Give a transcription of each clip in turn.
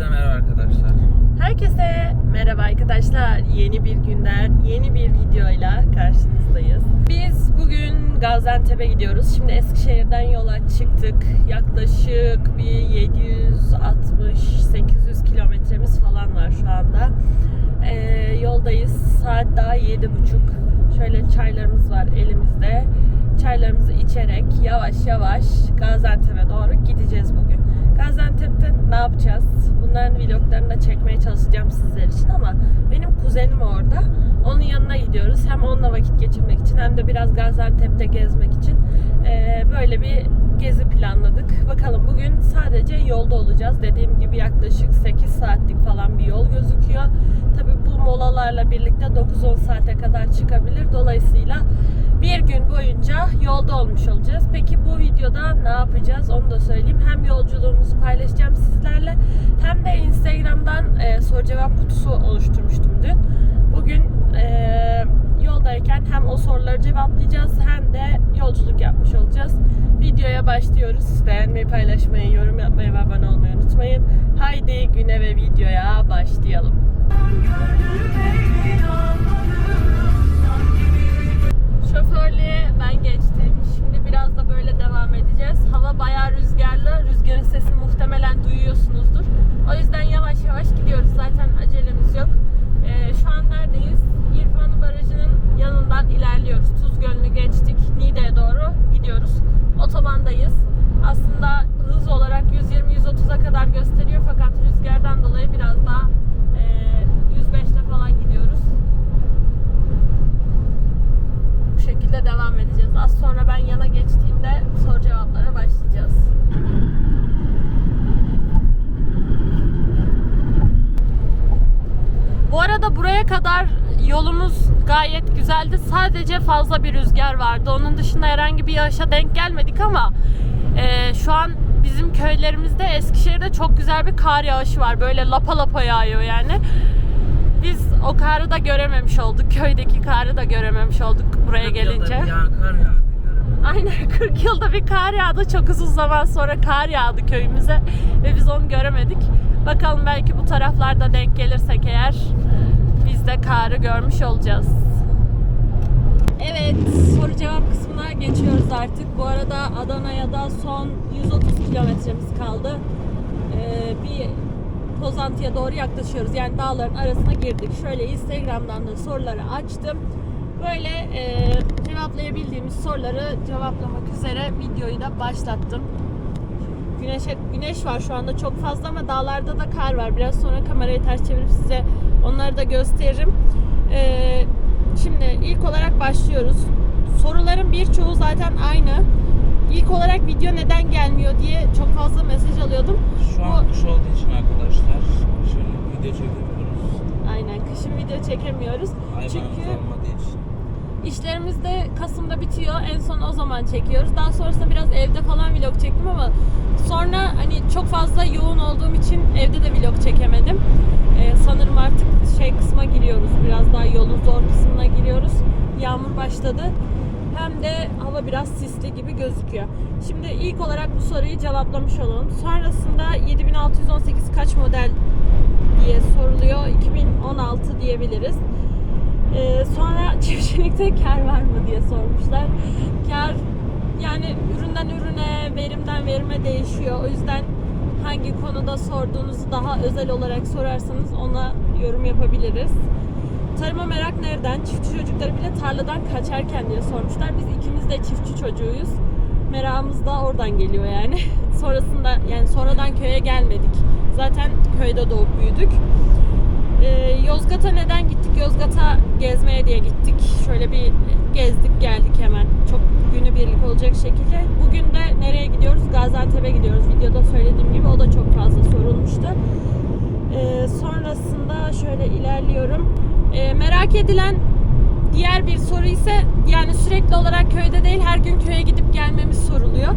Herkese merhaba arkadaşlar. Herkese merhaba arkadaşlar. Yeni bir günden yeni bir videoyla karşınızdayız. Biz bugün Gaziantep'e gidiyoruz. Şimdi Eskişehir'den yola çıktık. Yaklaşık bir 760-800 kilometremiz falan var şu anda. Ee, yoldayız. Saat daha 7.30. Şöyle çaylarımız var elimizde. Çaylarımızı içerek yavaş yavaş Gaziantep'e doğru gideceğiz bugün. Gaziantep'te ne yapacağız? Vloglarını da çekmeye çalışacağım sizler için ama benim kuzenim orada. Onun yanına gidiyoruz. Hem onunla vakit geçirmek için hem de biraz Gaziantep'te gezmek için Ee, böyle bir gezi planladık. Bakalım bugün sadece yolda olacağız. Dediğim gibi yaklaşık 8 saatlik falan bir yol gözüküyor. Tabi bu molalarla birlikte 9-10 saate kadar çıkabilir. Dolayısıyla bir gün boyunca yolda olmuş olacağız. Peki bu videoda ne yapacağız onu da söyleyeyim. Hem yolculuğumuzu paylaşacağım sizlerle hem de Instagram'dan e, soru cevap kutusu oluşturmuştum dün. Bugün e, yoldayken hem o soruları cevaplayacağız hem de yolculuk yapmış olacağız. Videoya başlıyoruz. Beğenmeyi, paylaşmayı, yorum yapmayı ve abone olmayı unutmayın. Haydi güne ve videoya başlayalım. Şoförlüğe ben geçtim. Şimdi biraz da böyle devam edeceğiz. Hava bayağı rüzgarlı. Rüzgarın sesini muhtemelen duyuyorsunuzdur. O yüzden yavaş yavaş gidiyoruz. Zaten acelemiz yok. Ee, şu an neredeyiz? İrfanlı Barajı'nın yanından ilerliyoruz. Tuz Gölü'nü geçtik. Niğde'ye doğru gidiyoruz. Otobandayız. Aslında hız olarak 120-130'a kadar gösteriyor fakat rüzgardan dolayı biraz daha e, 105'te falan gidiyoruz. Bu şekilde devam edeceğiz. Az sonra ben yana geçtiğimde soru cevaplara başlayacağız. Bu arada buraya kadar yolumuz gayet güzeldi. Sadece fazla bir rüzgar vardı. Onun dışında herhangi bir yağışa denk gelmedik ama e, şu an bizim köylerimizde Eskişehir'de çok güzel bir kar yağışı var. Böyle lapa lapa yağıyor yani. Biz o karı da görememiş olduk. Köydeki karı da görememiş olduk buraya 40 yılda gelince. bir yağ kar yağdı. göremedim. Aynen 40 yılda bir kar yağdı. Çok uzun zaman sonra kar yağdı köyümüze ve biz onu göremedik. Bakalım belki bu taraflarda denk gelirsek eğer biz de karı görmüş olacağız. Evet, soru cevap kısmına geçiyoruz artık. Bu arada Adana'ya da son 130 kilometremiz kaldı. Ee, bir Pozantı'ya doğru yaklaşıyoruz. Yani dağların arasına girdik. Şöyle Instagram'dan da soruları açtım. Böyle e, cevaplayabildiğimiz soruları cevaplamak üzere videoyu da başlattım. Güneşe, güneş var şu anda çok fazla ama dağlarda da kar var. Biraz sonra kamerayı ters çevirip size onları da gösteririm. Ee, şimdi ilk olarak başlıyoruz. Soruların birçoğu zaten aynı. İlk olarak video neden gelmiyor diye çok fazla mesaj alıyordum. Şu an kış olduğu için arkadaşlar kışın video çekemiyoruz. Aynen kışın video çekemiyoruz. Hayvanımız Çünkü olmadığı için. İşlerimiz de Kasım'da bitiyor. En son o zaman çekiyoruz. Daha sonrasında biraz evde falan vlog çektim ama sonra hani çok fazla yoğun olduğum için evde de vlog çekemedim. Ee, sanırım artık şey kısma giriyoruz. Biraz daha yolun zor kısmına giriyoruz. Yağmur başladı. Hem de hava biraz sisli gibi gözüküyor. Şimdi ilk olarak bu soruyu cevaplamış olalım. Sonrasında 7618 kaç model diye soruluyor. 2016 diyebiliriz. Ee, sonra çiftçilikte kar var mı diye sormuşlar. Kar yani üründen ürüne, verimden verime değişiyor. O yüzden hangi konuda sorduğunuzu daha özel olarak sorarsanız ona yorum yapabiliriz. Tarıma merak nereden? Çiftçi çocukları bile tarladan kaçarken diye sormuşlar. Biz ikimiz de çiftçi çocuğuyuz. Merakımız da oradan geliyor yani. Sonrasında yani sonradan köye gelmedik. Zaten köyde doğup büyüdük. Ee, Yozgat'a neden gittik? Yozgat'a gezmeye diye gittik. Şöyle bir gezdik geldik hemen. Çok günü birlik olacak şekilde. Bugün de nereye gidiyoruz? Gaziantep'e gidiyoruz. Videoda söylediğim gibi o da çok fazla sorulmuştu. Ee, sonrasında şöyle ilerliyorum. Ee, merak edilen diğer bir soru ise yani sürekli olarak köyde değil her gün köye gidip gelmemiz soruluyor.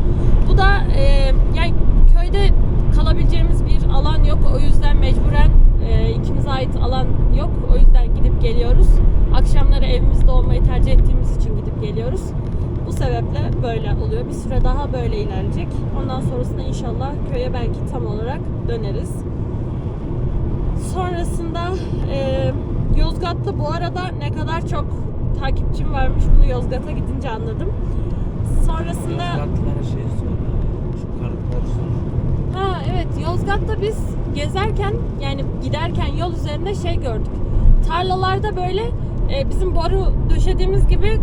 Bu da e, yani köyde kalabileceğimiz bir alan yok. O yüzden mecburen e, ikimize ait alan yok. O yüzden gidip geliyoruz. Akşamları evimizde olmayı tercih ettiğimiz için gidip geliyoruz. Bu sebeple böyle oluyor. Bir süre daha böyle ilerleyecek. Ondan sonrasında inşallah köye belki tam olarak döneriz. Sonrasında e, Yozgat'ta bu arada ne kadar çok takipçim varmış bunu Yozgat'a gidince anladım. Sonrasında Yozgatlılara şey sor. Şu karıkları sor. ha evet Yozgat'ta biz gezerken yani giderken yol üzerinde şey gördük. Tarlalarda böyle e, bizim boru döşediğimiz gibi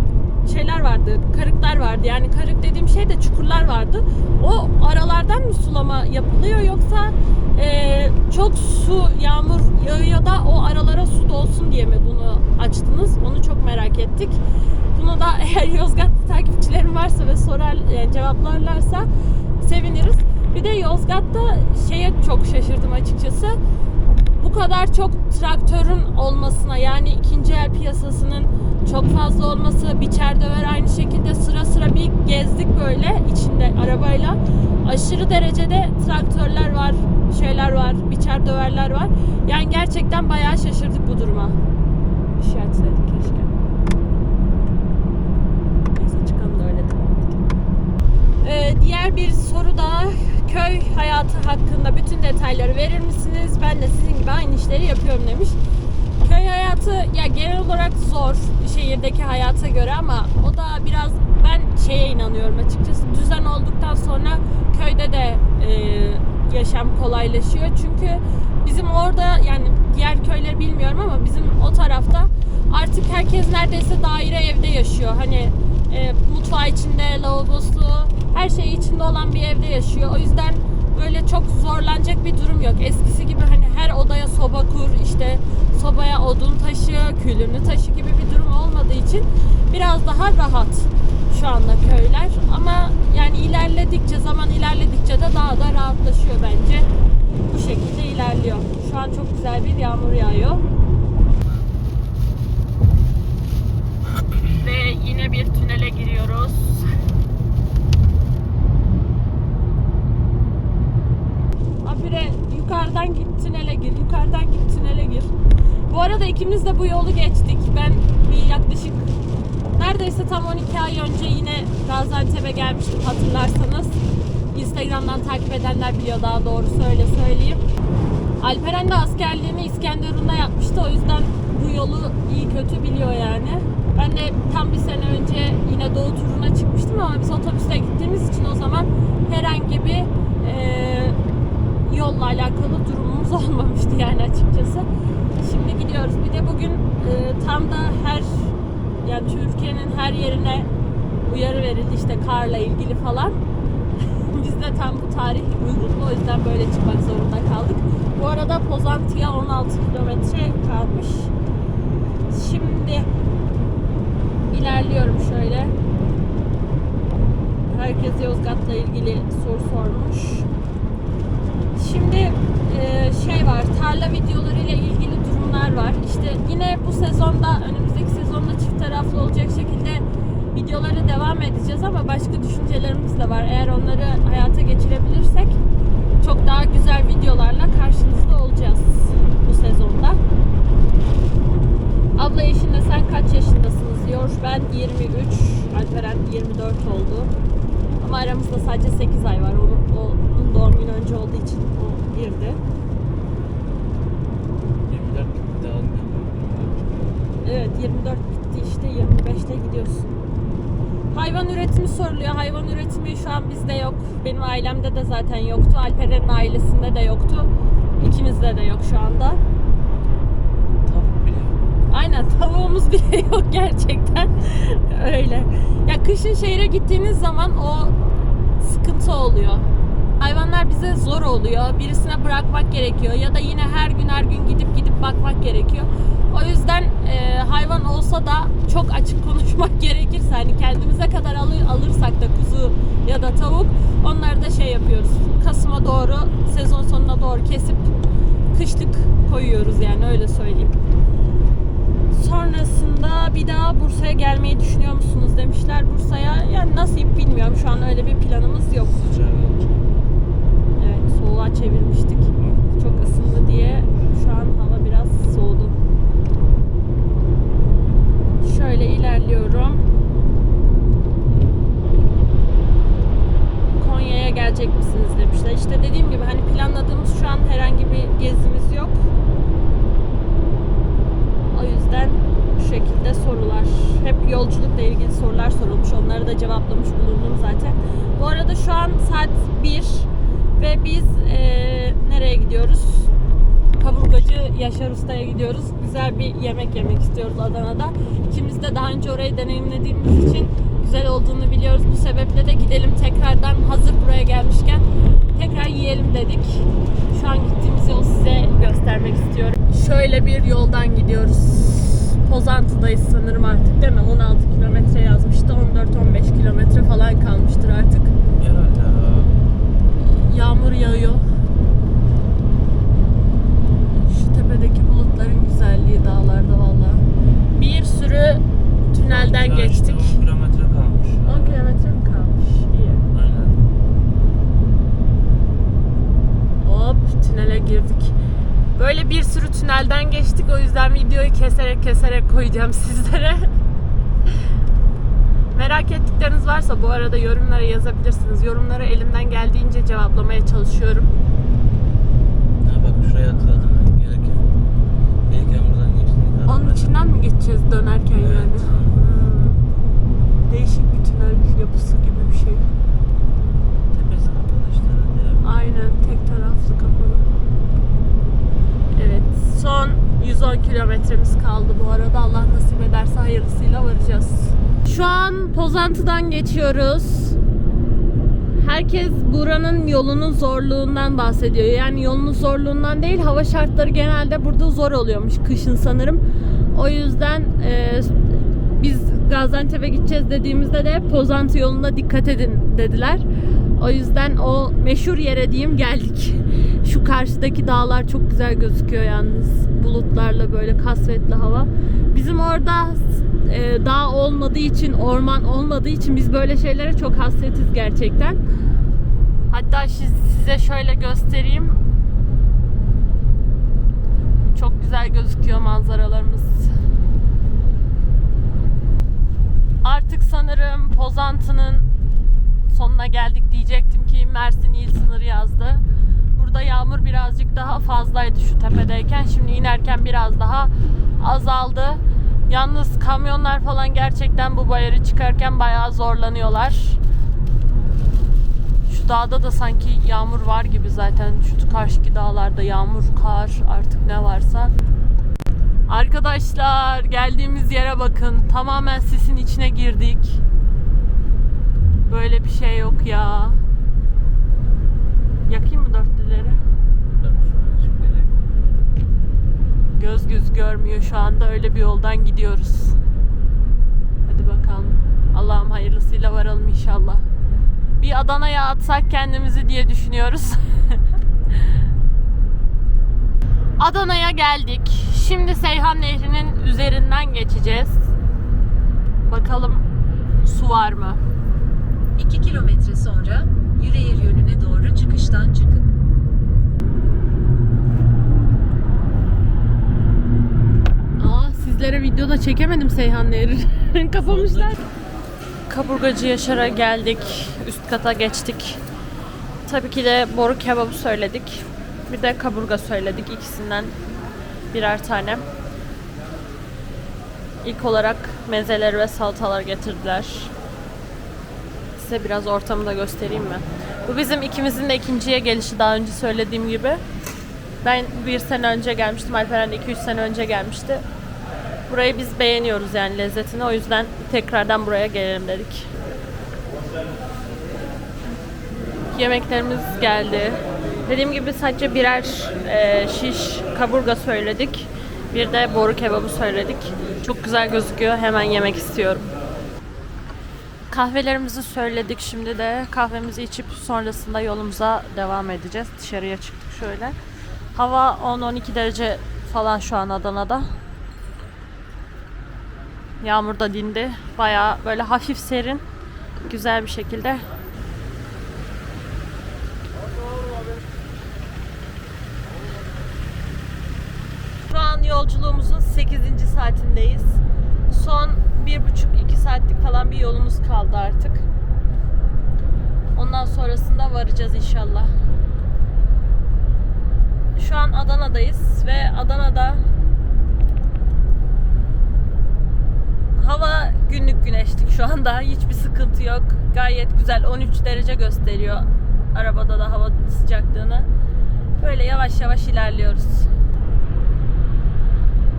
şeyler vardı. Karıklar vardı. Yani karık dediğim şey de çukurlar vardı. O aralardan mı sulama yapılıyor yoksa e, çok su yağmur yağıyor da o aralara su dolsun diye mi bunu açtınız? Onu çok merak ettik. Bunu da eğer Yozgatlı takipçilerim varsa ve sorar yani cevaplarlarsa seviniriz. Bir de Yozgat'ta şeye çok şaşırdım açıkçası. Bu kadar çok traktörün olmasına yani ikinci el piyasasının çok fazla olması, biçer döver aynı şekilde sıra sıra bir gezdik böyle içinde arabayla. Aşırı derecede traktörler var, şeyler var, biçer döverler var. Yani gerçekten bayağı şaşırdık bu duruma. Şey açsaydık keşke. Neyse çıkalım da öyle devam. Ee, diğer bir soru da köy hayatı hakkında bütün detayları verir misiniz? Ben de sizin gibi aynı işleri yapıyorum demiş. Köy hayatı ya genel olarak zor şehirdeki hayata göre ama o da biraz ben şeye inanıyorum açıkçası düzen olduktan sonra köyde de e, yaşam kolaylaşıyor. Çünkü bizim orada yani diğer köyleri bilmiyorum ama bizim o tarafta artık herkes neredeyse daire evde yaşıyor. Hani e, mutfağı içinde, lavabosu, her şey içinde olan bir evde yaşıyor. O yüzden böyle çok zorlanacak bir durum yok. Eskisi gibi hani her odaya soba kur, işte sobaya odun taşı, külünü taşı gibi bir durum olmadığı için biraz daha rahat şu anda köyler. Ama yani ilerledikçe, zaman ilerledikçe de daha da rahatlaşıyor bence. Bu şekilde ilerliyor. Şu an çok güzel bir yağmur yağıyor. Ve yine bir tünele giriyoruz. Abire yukarıdan git tünele gir, yukarıdan git tünele gir. Bu arada ikimiz de bu yolu geçtik. Ben bir yaklaşık neredeyse tam 12 ay önce yine Gaziantep'e gelmiştim hatırlarsanız. Instagram'dan takip daha doğrusu öyle söyleyeyim. Alperen de askerliğini İskenderun'da yapmıştı. O yüzden bu yolu iyi kötü biliyor yani. Ben de tam bir sene önce yine doğu turuna çıkmıştım ama biz otobüste gittiğimiz için o zaman herhangi bir eee, yolla alakalı durumumuz olmamıştı yani açıkçası. Şimdi gidiyoruz. Bir de bugün eee, tam da her yani Türkiye'nin her yerine uyarı verildi işte karla ilgili falan. Biz de tam bu tarih uygundu o yüzden böyle çıkmak zorunda kaldık. Bu arada Pozantı'ya 16 kilometre kalmış. Şimdi ilerliyorum şöyle. Herkes Yozgat'la ilgili soru sormuş. Şimdi e, şey var, tarla videolarıyla ilgili durumlar var. İşte yine bu sezonda, önümüzdeki sezonda çift taraflı olacak şekilde videolara devam edeceğiz ama başka düşüncelerimiz de var. Eğer onları hayata geçirebilirsek çok daha güzel videolarla karşınızda olacağız bu sezonda. Abla eşinle sen kaç yaşındasınız diyor. Ben 23, Alperen 24 oldu. Ama aramızda sadece 8 ay var. Onun, onun doğum günü önce olduğu için o girdi. 24 bitti daha ne? Evet 24 bitti işte 25'te gidiyorsun. Hayvan üretimi soruluyor. Hayvan üretimi şu an bizde yok. Benim ailemde de zaten yoktu. Alperen'in ailesinde de yoktu. İkimizde de yok şu anda. Tavuk bile. Aynen tavuğumuz bile yok gerçekten. Öyle. Ya kışın şehre gittiğiniz zaman o sıkıntı oluyor. Hayvanlar bize zor oluyor. Birisine bırakmak gerekiyor ya da yine her gün her gün gidip gidip bakmak gerekiyor. O yüzden e, hayvan olsa da çok açık konuşmak gerekirse hani kendimize kadar alır, alırsak da kuzu ya da tavuk onları da şey yapıyoruz. Kasım'a doğru sezon sonuna doğru kesip kışlık koyuyoruz yani öyle söyleyeyim. Sonrasında bir daha Bursa'ya gelmeyi düşünüyor musunuz demişler. Bursa'ya yani nasip bilmiyorum. Şu an öyle bir planımız yok. Evet soğuğa çevirmiştik. Çok ısındı diye şu an hava biraz soğudu. Şöyle ilerliyorum. Konya'ya gelecek misiniz demişler. İşte dediğim gibi hani planladığımız şu an herhangi bir gezimiz yok. yüzden bu şekilde sorular. Hep yolculukla ilgili sorular sorulmuş. Onları da cevaplamış bulundum zaten. Bu arada şu an saat 1 ve biz eee, nereye gidiyoruz? Kaburgacı Yaşar Usta'ya gidiyoruz. Güzel bir yemek yemek istiyoruz Adana'da. İkimiz de daha önce orayı deneyimlediğimiz için güzel olduğunu biliyoruz. Bu sebeple de gidelim tekrardan hazır buraya gelmişken tekrar yiyelim dedik. Şu an gittiğimiz yolu size göstermek istiyorum. Şöyle bir yoldan gidiyoruz. Pozantı'dayız sanırım artık değil mi? 16 kilometre yazmıştı. 14-15 kilometre falan kalmıştır artık. Herhalde. Yağmur yağıyor. Şu tepedeki bulutların güzelliği dağlarda valla. Bir sürü tünelden işte geçtik. 10 kilometre kalmış. 10 kilometre mi kalmış? İyi. Aynen. Hop tünele girdik. Böyle bir sürü tünelden geçtik. O yüzden videoyu keserek keserek koyacağım sizlere. Merak ettikleriniz varsa bu arada yorumlara yazabilirsiniz. Yorumlara elimden geldiğince cevaplamaya çalışıyorum. Onun içinden mi geçeceğiz dönerken Evet. yani? Hmm. Değişik bir tünel yapısı gibi bir şey. Tepesi kapalı işte herhalde. Aynen tek taraflı kapalı. Evet son 110 kilometremiz kaldı bu arada. Allah nasip ederse hayırlısıyla varacağız. Şu an Pozantı'dan geçiyoruz. Herkes buranın yolunun zorluğundan bahsediyor. Yani yolunun zorluğundan değil, hava şartları genelde burada zor oluyormuş kışın sanırım. O yüzden e, biz Gaziantep'e gideceğiz dediğimizde de Pozantı yoluna dikkat edin dediler. O yüzden o meşhur yere diyeyim geldik. Şu karşıdaki dağlar çok güzel gözüküyor yalnız. Bulutlarla böyle kasvetli hava. Bizim orada e, dağ olmadığı için, orman olmadığı için biz böyle şeylere çok hasretiz gerçekten. Hatta size şöyle göstereyim. Çok güzel gözüküyor manzaralarımız. Artık sanırım Pozantı'nın sonuna geldik diyecektim ki Mersin il sınırı yazdı. Burada yağmur birazcık daha fazlaydı şu tepedeyken. Şimdi inerken biraz daha azaldı. Yalnız kamyonlar falan gerçekten bu bayırı çıkarken bayağı zorlanıyorlar. Dağda da sanki yağmur var gibi zaten. Şu karşıki dağlarda yağmur, kar artık ne varsa. Arkadaşlar geldiğimiz yere bakın. Tamamen sisin içine girdik. Böyle bir şey yok ya. Yakayım mı dörtlüleri? Göz göz görmüyor şu anda öyle bir yoldan gidiyoruz. Hadi bakalım. Allah'ım hayırlısıyla varalım inşallah. Bir Adana'ya atsak kendimizi diye düşünüyoruz. Adana'ya geldik. Şimdi Seyhan Nehri'nin üzerinden geçeceğiz. Bakalım su var mı? 2 kilometre sonra Yüreğir yönüne doğru çıkıştan çıkın. Aa sizlere videoda çekemedim Seyhan Nehri'ni. Kapamışlar. Kaburgacı Yaşar'a geldik. Üst kata geçtik. Tabii ki de boru kebabı söyledik. Bir de kaburga söyledik. İkisinden birer tane. İlk olarak mezeleri ve salatalar getirdiler. Size biraz ortamı da göstereyim mi? Bu bizim ikimizin de ikinciye gelişi daha önce söylediğim gibi. Ben bir sene önce gelmiştim. Alperen de 2-3 sene önce gelmişti. Burayı biz beğeniyoruz yani lezzetini. O yüzden tekrardan buraya gelelim dedik. Yemeklerimiz geldi. Dediğim gibi sadece birer e, şiş kaburga söyledik. Bir de boru kebabı söyledik. Çok güzel gözüküyor. Hemen yemek istiyorum. Kahvelerimizi söyledik. Şimdi de kahvemizi içip sonrasında yolumuza devam edeceğiz. Dışarıya çıktık şöyle. Hava 10-12 derece falan şu an Adana'da. Yağmur da dindi. Bayağı böyle hafif serin. Güzel bir şekilde. Şu an yolculuğumuzun 8. saatindeyiz. Son 1,5-2 saatlik falan bir yolumuz kaldı artık. Ondan sonrasında varacağız inşallah. Şu an Adana'dayız ve Adana'da Hava günlük güneşlik şu anda. Hiçbir sıkıntı yok. Gayet güzel. 13 derece gösteriyor arabada da hava sıcaklığını. Böyle yavaş yavaş ilerliyoruz.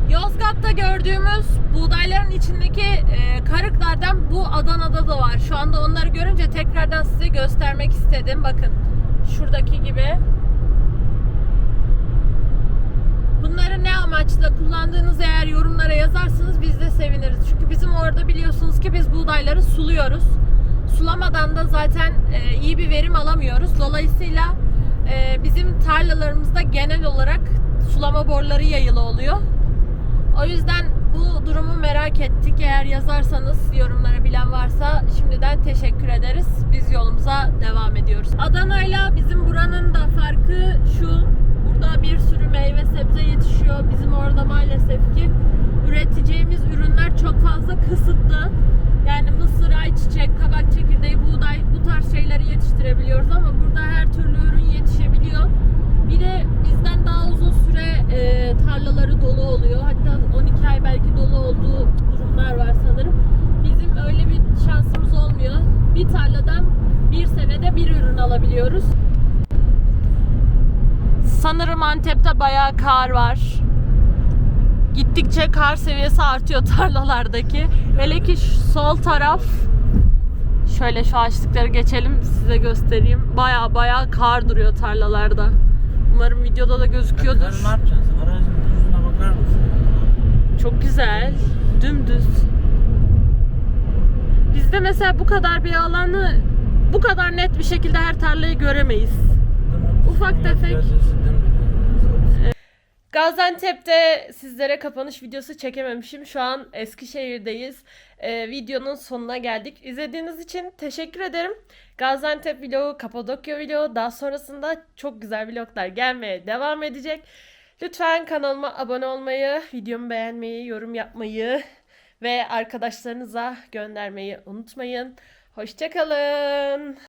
Yozgat'ta gördüğümüz buğdayların içindeki e, karıklardan bu Adana'da da var. Şu anda onları görünce tekrardan size göstermek istedim. Bakın şuradaki gibi. Bunları ne amaçla kullandığınız eğer yorumlara yazarsanız biz de seviniriz. Çünkü bizim orada biliyorsunuz ki biz buğdayları suluyoruz. Sulamadan da zaten e, iyi bir verim alamıyoruz. Dolayısıyla e, bizim tarlalarımızda genel olarak sulama boruları yayılı oluyor. O yüzden bu durumu merak ettik. Eğer yazarsanız yorumlara bilen varsa şimdiden teşekkür ederiz. Biz yolumuza devam ediyoruz. Adana ile bizim buranın da farkı şu. Burada bir sürü meyve sebze yetişiyor. Bizim orada maalesef ki üreteceğimiz ürünler çok fazla kısıtlı. Yani mısır, ayçiçek, kabak çekirdeği, buğday bu tarz şeyleri yetiştirebiliyoruz ama burada her türlü ürün yetişebiliyor. Bir de bizden daha uzun süre e, tarlaları dolu oluyor. Hatta 12 ay belki dolu olduğu durumlar var sanırım. Bizim öyle bir şansımız olmuyor. Bir tarladan bir senede bir ürün alabiliyoruz. Sanırım Antep'te bayağı kar var. Gittikçe kar seviyesi artıyor tarlalardaki. Hele ki sol taraf Şöyle şu ağaçlıkları geçelim size göstereyim. Baya baya kar duruyor tarlalarda. Umarım videoda da Kar gözüküyordur. ne yapacaksın sen? Aracın düzlüğüne bakar mısın? Çok güzel. Dümdüz. Bizde mesela bu kadar bir alanı bu kadar net bir şekilde her tarlayı göremeyiz. Ufak tefek. Gaziantep'te sizlere kapanış videosu çekememişim. Şu an Eskişehir'deyiz. Ee, videonun sonuna geldik. İzlediğiniz için teşekkür ederim. Gaziantep vlogu, Kapadokya vlogu, daha sonrasında çok güzel vloglar gelmeye devam edecek. Lütfen kanalıma abone olmayı, videomu beğenmeyi, yorum yapmayı ve arkadaşlarınıza göndermeyi unutmayın. Hoşçakalın.